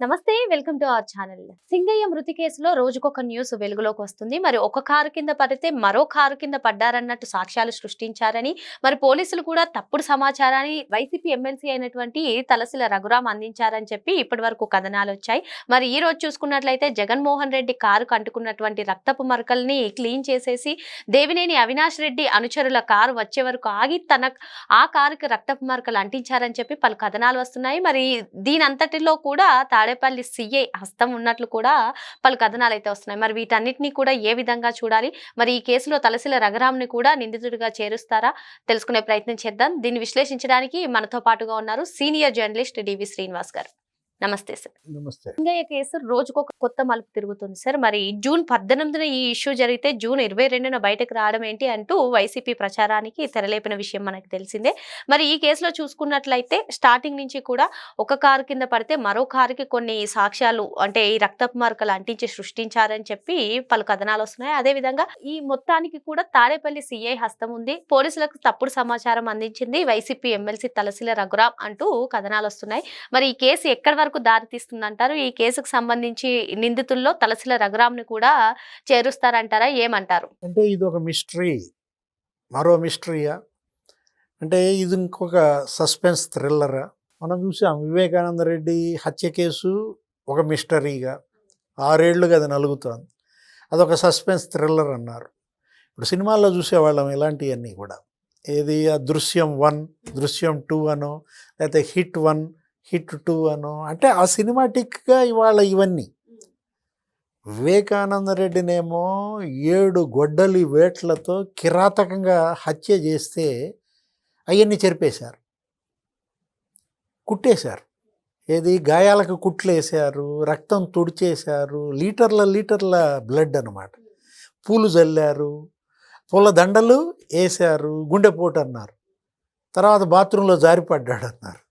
నమస్తే welcome to our channel. Singayya మృతి కేసులో రోజుకొక న్యూస్ వెలుగులోకి వస్తుంది. మరి ఒక కారు కింద పడితే మరో కారు కింద పడ్డారన్నట్టు సాక్ష్యాలు సృష్టించారని మరి పోలీసులు కూడా తప్పుడు సమాచారాన్ని వైసీపీ ఎమ్మెల్సీ అయినటువంటి తలసిల రఘురాం అందించారని చెప్పి ఇప్పటి వరకు కథనాలు వచ్చాయి. మరి ఈ రోజు చూసుకున్నట్లయితే జగన్మోహన్ రెడ్డి కారు కంటుకున్నటువంటి రక్తపు మరకల్ని క్లీన్ చేసేసి దేవినేని అవినాష్ రెడ్డి అనుచరుల కారు వచ్చే వరకు ఆగి తన ఆ కారుకి రక్తపు మరకలు అంటించారని చెప్పి పలు కథనాలు వస్తున్నాయి. మరి దీని అంతటిలో కూడా తాడేపల్లి సిఐ హస్తం ఉన్నట్లు కూడా పలు కథనాలు అయితే వస్తున్నాయి. మరి వీటన్నిటిని కూడా ఏ విధంగా చూడాలి? మరి ఈ కేసులో తలసిల రఘురామ్ని కూడా నిందితుడిగా చేరుస్తారా? తెలుసుకునే ప్రయత్నం చేద్దాం. దీన్ని విశ్లేషించడానికి మనతో పాటుగా ఉన్నారు సీనియర్ జర్నలిస్ట్ డివి శ్రీనివాస్ గారు. నమస్తే సార్. నమస్తే. సింగయ్య కేసు రోజుకొక కొత్త మలుపు తిరుగుతుంది సార్. మరి జూన్ పద్దెనిమిదిన ఈ ఇష్యూ జరిగితే జూన్ ఇరవై రెండున బయటకు రావడం ఏంటి అంటూ వైసీపీ ప్రచారానికి తెరలేపిన విషయం మనకు తెలిసిందే. మరి ఈ కేసులో చూసుకున్నట్లయితే స్టార్టింగ్ నుంచి కూడా ఒక కారు కింద పడితే మరో కారుకి కొన్ని సాక్ష్యాలు అంటే ఈ రక్తపు మార్కలు అంటించి సృష్టించారని చెప్పి పలు కథనాలు వస్తున్నాయి. అదే విధంగా ఈ మొత్తానికి కూడా తాడేపల్లి సిఐ హస్తం ఉంది. పోలీసులకు తప్పుడు సమాచారం అందించింది వైసీపీ ఎమ్మెల్సీ తలసిల రఘురాం అంటూ కథనాలు వస్తున్నాయి. మరి ఈ కేసు ఎక్కడి వరకు దారితీస్తుందంటారు ఈ కేసుకు సంబంధించి నిందితుల్లో తలసిల రఘురామ్ని కూడా చేరుస్తారంటారా? ఏమంటారు? అంటే ఇది ఒక మిస్టరీ. మరో మిస్టరీయా? అంటే ఇది ఇంకొక సస్పెన్స్ థ్రిల్లరా? మనం చూసాం వివేకానంద రెడ్డి హత్య కేసు ఒక మిస్టరీగా. ఆరేళ్ళుగా అది నలుగుతోంది. అదొక సస్పెన్స్ థ్రిల్లర్ అన్నారు. ఇప్పుడు సినిమాల్లో చూసేవాళ్ళం ఇలాంటివన్నీ కూడా. ఏది ఆ దృశ్యం వన్ దృశ్యం టూ అనో లేకపోతే హిట్ వన్ హిట్ టూ అను అంటే ఆ సినిమాటిక్గా ఇవాళ ఇవన్నీ. వివేకానంద రెడ్డినేమో ఏడు గొడ్డలి వేట్లతో కిరాతకంగా హత్య చేస్తే అవన్నీ చెరిపేశారు. కుట్టేశారు. ఏది? గాయాలకు కుట్లు వేశారు రక్తం తుడిచేశారు లీటర్ల లీటర్ల బ్లడ్ అన్నమాట. పూలు చల్లారు పూల దండలు వేశారు గుండెపోటు అన్నారు. తర్వాత బాత్రూంలో జారిపడ్డాడు అన్నారు.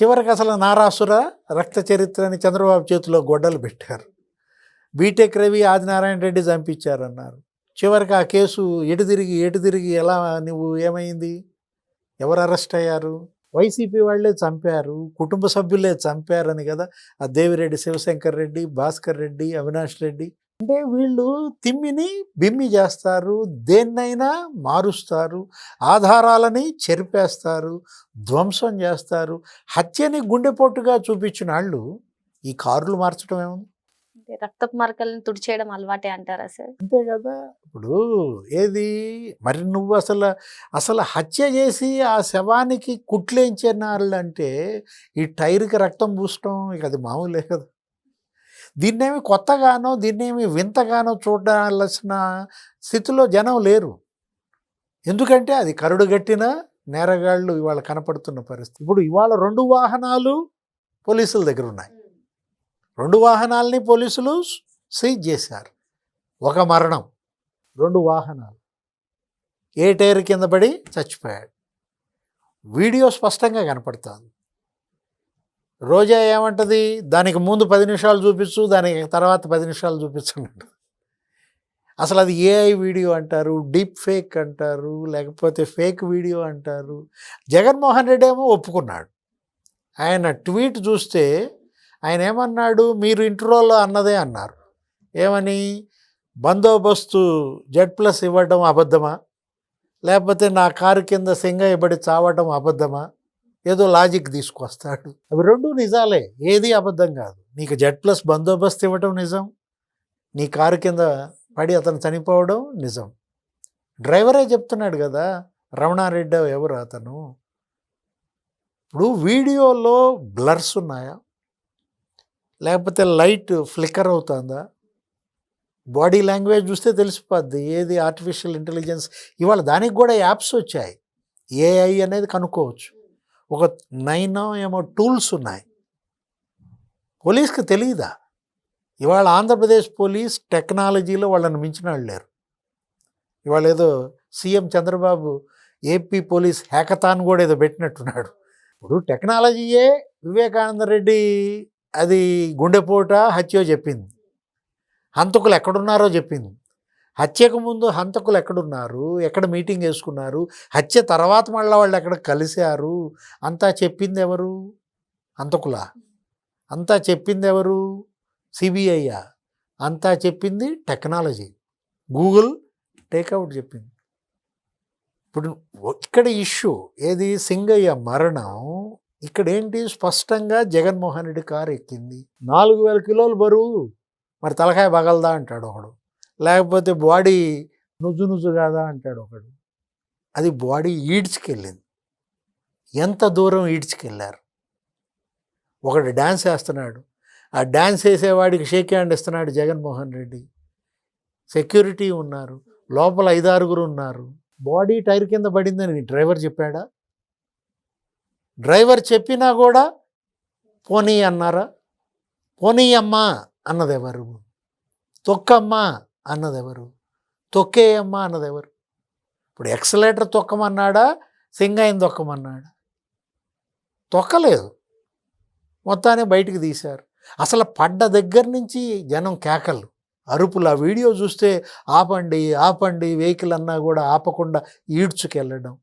చివరికి అసలు నారాసుర రక్త చరిత్రని చంద్రబాబు చేతిలో గొడ్డలు పెట్టారు. బీటెక్ రవి ఆదినారాయణ రెడ్డి చంపించారన్నారు. చివరికి ఆ కేసు ఎటు తిరిగి ఎటు తిరిగి ఎలా నువ్వు ఏమైంది? ఎవరు అరెస్ట్ అయ్యారు? వైసీపీ వాళ్ళే చంపారు కుటుంబ సభ్యులే చంపారని కదా. ఆ దేవిరెడ్డి శివశంకర్ రెడ్డి భాస్కర్ రెడ్డి అవినాష్ రెడ్డి అంటే వీళ్ళు తిమ్మిని బిమ్మి చేస్తారు దేన్నైనా మారుస్తారు ఆధారాలని చెరిపేస్తారు ధ్వంసం చేస్తారు. హత్యని గుండెపోటుగా చూపించిన వాళ్ళు ఈ కార్లు మార్చడం ఏముంది? అంటే రక్తపు మరకల్ని తుడిచేయడం అలవాటే అంటారా సార్? అంతే కదా! ఇప్పుడు ఏది? మరి నువ్వు అసలు అసలు హత్య చేసి ఆ శవానికి కుట్లేంచేనాళ్ళు అంటే ఈ టైర్కి రక్తం పూసడం ఇక అది మామూలే కదా! దీన్నేమి కొత్తగానో దీన్నేమి వింతగానో చూడాల్సిన స్థితిలో జనం లేరు. ఎందుకంటే అది కరుడుగట్టిన నేరగాళ్ళు ఇవాళ కనపడుతున్న పరిస్థితి. ఇప్పుడు ఇవాళ రెండు వాహనాలు పోలీసుల దగ్గర ఉన్నాయి. రెండు వాహనాలని పోలీసులు సీజ్ చేశారు. ఒక మరణం రెండు వాహనాలు. ఏ టైర్ కింద పడి చచ్చిపోయాడు. వీడియో స్పష్టంగా కనపడుతుంది. రోజా ఏమంటది? దానికి ముందు పది నిమిషాలు చూపించు దానికి తర్వాత పది నిమిషాలు చూపించండి అసలు అది ఏఐ వీడియో అంటారు డీప్ ఫేక్ అంటారు లేకపోతే ఫేక్ వీడియో అంటారు. జగన్మోహన్ రెడ్డి ఏమో ఒప్పుకున్నాడు. ఆయన ట్వీట్ చూస్తే ఆయన ఏమన్నాడు? మీరు ఇంట్రోలో అన్నదే అన్నారు. ఏమని? బందోబస్తు జెడ్ ప్లస్ ఇవ్వడం అబద్ధమా? లేకపోతే నా కారు కింద సింగయ్యబడి చావడం అబద్ధమా? ఏదో లాజిక్ తీసుకొస్తాడు. అవి రెండు నిజాలే ఏది అబద్ధం కాదు. నీకు జెడ్ ప్లస్ బందోబస్తు ఇవ్వడం నిజం నీ కారు కింద పడి అతను చనిపోవడం నిజం. డ్రైవరే చెప్తున్నాడు కదా రమణారెడ్డి ఎవరు అతను? ఇప్పుడు వీడియోలో బ్లర్స్ ఉన్నాయా? లేకపోతే లైట్ ఫ్లిక్కర్ అవుతుందా? బాడీ లాంగ్వేజ్ చూస్తే తెలిసిపోద్ది ఏది ఆర్టిఫిషియల్ ఇంటెలిజెన్స్ ఇవాళ దానికి కూడా యాప్స్ వచ్చాయి. ఏఐ అనేది కనుక్కోవచ్చు. ఒక నైన్ ఏమో టూల్స్ ఉన్నాయి. పోలీస్కి తెలియదా ఇవాళ ఆంధ్రప్రదేశ్ పోలీస్ టెక్నాలజీలో వాళ్ళని మించిన వాళ్ళు లేరు. ఇవాళ ఏదో CM Chandrababu AP police hackathon కూడా ఏదో పెట్టినట్టున్నాడు. ఇప్పుడు టెక్నాలజీయే వివేకానంద రెడ్డి అది గుండెపోట హత్యో చెప్పింది. హంతకులు ఎక్కడున్నారో చెప్పింది. హత్యకు ముందు హంతకులు ఎక్కడున్నారు? ఎక్కడ మీటింగ్ వేసుకున్నారు? హత్య తర్వాత మళ్ళీ వాళ్ళు ఎక్కడ కలిశారు? అంతా చెప్పింది ఎవరు? హంతకులా? అంతా చెప్పింది ఎవరు? సిబిఐయా? అంతా చెప్పింది టెక్నాలజీ. గూగుల్ టేక్అవుట్ చెప్పింది. ఇప్పుడు ఇక్కడ ఇష్యూ ఏది? సింగయ్య మరణం. ఇక్కడ ఏంటి స్పష్టంగా జగన్మోహన్ రెడ్డి కారు ఎక్కింది నాలుగు వేల కిలోలు బరువు. మరి తలకాయ పగలదా? అంటాడు ఒకడు. లేకపోతే బాడీ నుజ్జు నుజ్జు కాదా అంటాడు ఒకడు. అది బాడీ ఈడ్చుకెళ్ళింది. ఎంత దూరం ఈడ్చుకెళ్ళారు? ఒకడు డ్యాన్స్ వేస్తున్నాడు. ఆ డ్యాన్స్ వేసేవాడికి షేక్ హ్యాండ్ ఇస్తున్నాడు జగన్మోహన్ రెడ్డి. సెక్యూరిటీ ఉన్నారు. లోపల ఐదారుగురు ఉన్నారు. బాడీ టైర్ కింద పడిందని డ్రైవర్ చెప్పాడా? డ్రైవర్ చెప్పినా కూడా పోనీ అన్నారా? పోనీ అమ్మా అన్నదెవరు తొక్కమ్మా అన్నదెవరు? తొక్కేయమ్మా అన్నదెవరు? ఇప్పుడు ఎక్సలేటర్ తొక్కమన్నాడా? సింగాయిని తొక్కమన్నాడా? తొక్కలేదు. మొత్తాన్ని బయటికి తీశారు. అసలు పడ్డ దగ్గర నుంచి జనం కేకలు. అరుపులు. ఆ వీడియో చూస్తే ఆపండి ఆపండి వెహికల్ అన్నా కూడా ఆపకుండా ఈడ్చుకెళ్ళడం.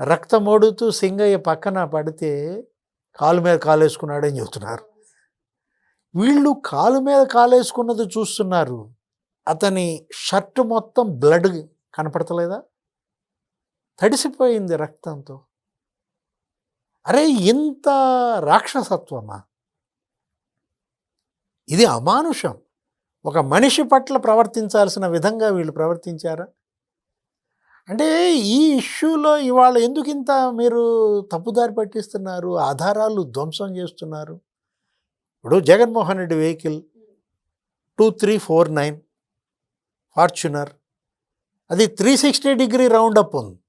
రక్తం ఓడుతూ సింగయ్య పక్కన పడితే కాలు మీద కాలేసుకున్నాడని చెబుతున్నారు. వీళ్ళు కాలు మీద కాలేసుకున్నది చూస్తున్నారు. అతని షర్ట్ మొత్తం బ్లడ్ కనపడతలేదా? తడిసిపోయింది రక్తంతో. అరే ఇంత రాక్షసత్వమా? ఇది అమానుషం. ఒక మనిషి పట్ల ప్రవర్తించాల్సిన విధంగా వీళ్ళు ప్రవర్తించారా? అంటే ఈ ఇష్యూలో ఇవాళ ఎందుకు ఇంత మీరు తప్పుదారి పట్టిస్తున్నారు? ఆధారాలు ధ్వంసం చేస్తున్నారు? ఇప్పుడు Jaganmohan Reddy vehicle two three four nine Fortuner. అది three sixty degree round up ఉంది.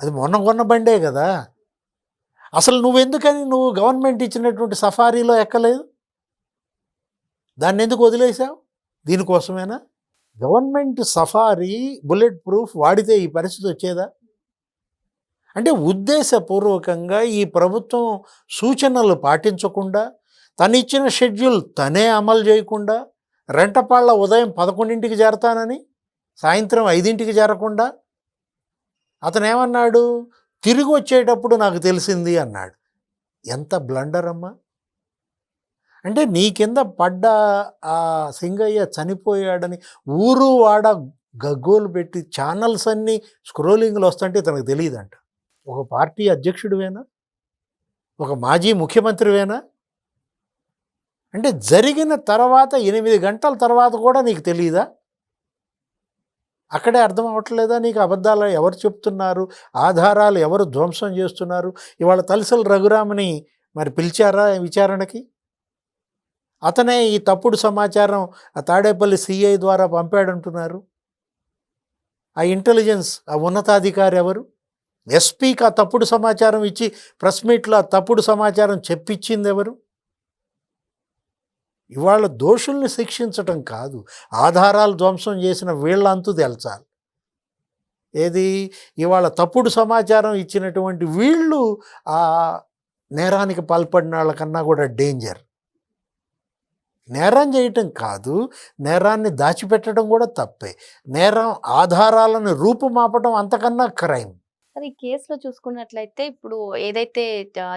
అది మొన్న కొన్న బండే కదా. అసలు నువ్వెందుకని నువ్వు గవర్నమెంట్ ఇచ్చినటువంటి సఫారీలో ఎక్కలేదు? దాన్ని ఎందుకు వదిలేసావు దీనికోసమేనా? గవర్నమెంట్ సఫారీ బుల్లెట్ ప్రూఫ్ వాడితే ఈ పరిస్థితి వచ్చేదా? అంటే ఉద్దేశపూర్వకంగా ఈ ప్రభుత్వం సూచనలు పాటించకుండా తను ఇచ్చిన షెడ్యూల్ తనే అమలు చేయకుండా రెంటపాళ్ళ ఉదయం పదకొండింటికి చేరతానని సాయంత్రం ఐదింటికి చేరకుండా అతను ఏమన్నాడు తిరిగి వచ్చేటప్పుడు నాకు తెలిసింది అన్నాడు. ఎంత బ్లండర్ అమ్మా అంటే నీ కింద పడ్డ ఆ సింగయ్య చనిపోయాడని ఊరు వాడ గగ్గోలు పెట్టి ఛానల్స్ అన్నీ స్క్రోలింగ్లు వస్తుంటే తనకు తెలియదంట. ఒక పార్టీ అధ్యక్షుడివేనా? ఒక మాజీ ముఖ్యమంత్రివేనా? అంటే జరిగిన తర్వాత ఎనిమిది గంటల తర్వాత కూడా నీకు తెలియదా అక్కడే అర్థం అవ్వట్లేదా నీకు? అబద్ధాలు ఎవరు చెప్తున్నారు? ఆధారాలు ఎవరు ధ్వంసం చేస్తున్నారు? ఇవాళ తలసలు రఘురామని మరి పిలిచారా విచారణకి? అతనే ఈ తప్పుడు సమాచారం ఆ తాడేపల్లి సిఐ ద్వారా పంపాడంటున్నారు. ఆ ఇంటెలిజెన్స్ ఆ ఉన్నతాధికారి ఎవరు? ఎస్పీకి ఆ తప్పుడు సమాచారం ఇచ్చి ప్రెస్ మీట్లో ఆ తప్పుడు సమాచారం చెప్పించింది ఎవరు? ఇవాళ దోషుల్ని శిక్షించటం కాదు. ఆధారాలు ధ్వంసం చేసిన వీళ్ళంతూ తెల్చాలి. ఏది? ఇవాళ తప్పుడు సమాచారం ఇచ్చినటువంటి వీళ్ళు ఆ నేరానికి పాల్పడిన వాళ్ళకన్నా కూడా డేంజర్. నేరం చేయటం కాదు. నేరాన్ని దాచిపెట్టడం కూడా తప్పే. నేరం ఆధారాలను రూపుమాపటం అంతకన్నా క్రైమ్. మరి ఈ కేసులో చూసుకున్నట్లయితే ఇప్పుడు ఏదైతే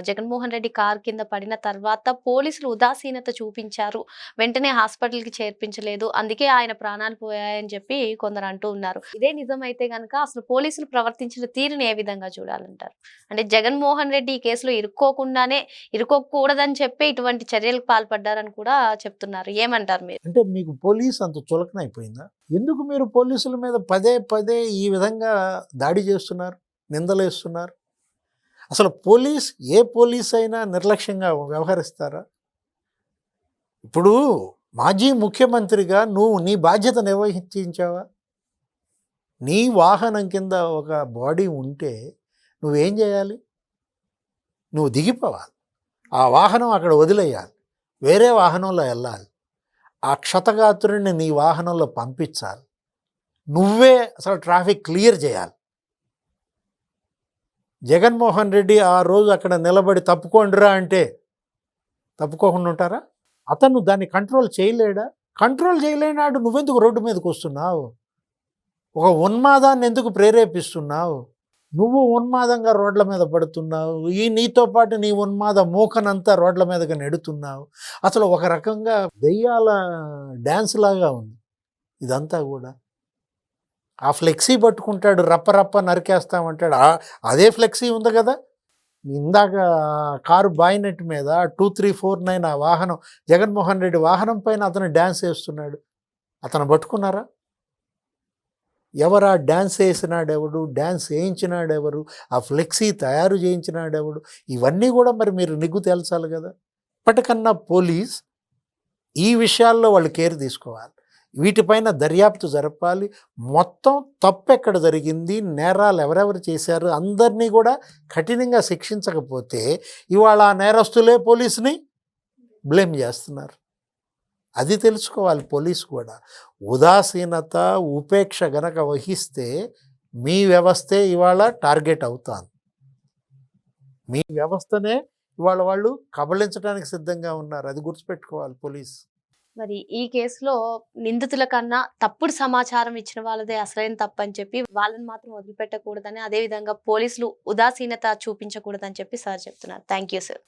జగన్మోహన్ రెడ్డి కార్ కింద పడిన తర్వాత పోలీసులు ఉదాసీనత చూపించారు. వెంటనే హాస్పిటల్కి చేర్పించలేదు. అందుకే ఆయన ప్రాణాలు పోయాయని చెప్పి కొందరు అంటూ ఉన్నారు. ఇదే నిజమైతే గనక అసలు పోలీసులు ప్రవర్తించిన తీరుని ఏ విధంగా చూడాలంటారు? అంటే జగన్మోహన్ రెడ్డి ఈ కేసులో ఇరుక్కోకుండానే ఇరుక్కోకూడదని చెప్పి ఇటువంటి చర్యలకు పాల్పడ్డారని కూడా చెప్తున్నారు. ఏమంటారు మీరు? అంటే మీకు పోలీస్ అంత చులకనైపోయిందా ఎందుకు మీరు పోలీసుల మీద పదే పదే ఈ విధంగా దాడి చేస్తున్నారు? నిందలేస్తున్నారు. అసలు పోలీస్ ఏ పోలీస్ అయినా నిర్లక్ష్యంగా వ్యవహరిస్తారా? ఇప్పుడు మాజీ ముఖ్యమంత్రిగా నువ్వు నీ బాధ్యత నిర్వహించావా? నీ వాహనం కింద ఒక బాడీ ఉంటే నువ్వేం చేయాలి? నువ్వు దిగిపోవాలి. ఆ వాహనం అక్కడ వదిలేయాలి. వేరే వాహనంలో వెళ్ళాలి. ఆ క్షతగాత్రుడిని నీ వాహనంలో పంపించాలి. నువ్వే అసలు ట్రాఫిక్ క్లియర్ చేయాలి. జగన్మోహన్ రెడ్డి ఆ రోజు అక్కడ నిలబడి తప్పుకోండిరా అంటే తప్పుకోకుండా ఉంటారా? అతను దాన్ని కంట్రోల్ చేయలేడా? కంట్రోల్ చేయలేనాడు నువ్వెందుకు రోడ్డు మీదకి వస్తున్నావు? ఒక ఉన్మాదాన్ని ఎందుకు ప్రేరేపిస్తున్నావు? నువ్వు ఉన్మాదంగా రోడ్ల మీద పడుతున్నావు. ఈ నీతో పాటు నీ ఉన్మాద మూకనంతా రోడ్ల మీదగా నెడుతున్నావు. అసలు ఒక రకంగా దెయ్యాల డ్యాన్స్ లాగా ఉంది. ఇదంతా కూడా ఆ ఫ్లెక్సీ పట్టుకుంటాడు రప్ప రప్ప నరికేస్తామంటాడు. అదే ఫ్లెక్సీ ఉంది కదా? ఇందాక కారు బాయినెట్ మీద టూ త్రీ ఫోర్ నైన్ ఆ వాహనం జగన్మోహన్ రెడ్డి వాహనం పైన అతను డ్యాన్స్ వేస్తున్నాడు. అతను పట్టుకున్నారా? ఎవరా డ్యాన్స్ వేసినాడెవడు? డ్యాన్స్ వేయించినాడెవరు? ఆ ఫ్లెక్సీ తయారు చేయించినాడెవడు? ఇవన్నీ కూడా మరి మీరు నిగ్గు తేల్చాలి కదా? ఇప్పటికన్నా పోలీస్ ఈ విషయాల్లో వాళ్ళు కేర్ తీసుకోవాలి. వీటిపైన దర్యాప్తు జరపాలి. మొత్తం తప్పు ఎక్కడ జరిగింది నేరాలు ఎవరెవరు చేశారు అందరినీ కూడా కఠినంగా శిక్షించకపోతే ఇవాళ ఆ నేరస్తులే పోలీసుని బ్లేమ్ చేస్తున్నారు. అది తెలుసుకోవాలి పోలీస్ కూడా. ఉదాసీనత ఉపేక్ష గనక వహిస్తే మీ వ్యవస్థే ఇవాళ టార్గెట్ అవుతాను మీ వ్యవస్థనే ఇవాళ వాళ్ళు కబళించడానికి సిద్ధంగా ఉన్నారు. అది గుర్తుపెట్టుకోవాలి పోలీస్. మరి ఈ కేసులో నిందితుల కన్నా తప్పుడు సమాచారం ఇచ్చిన వాళ్ళదే అసలైన తప్పు అని చెప్పి వాళ్ళని మాత్రం వదిలిపెట్టకూడదని అదే విధంగా పోలీసులు ఉదాసీనత చూపించకూడదని చెప్పి సార్ చెప్తున్నారు. Thank you sir.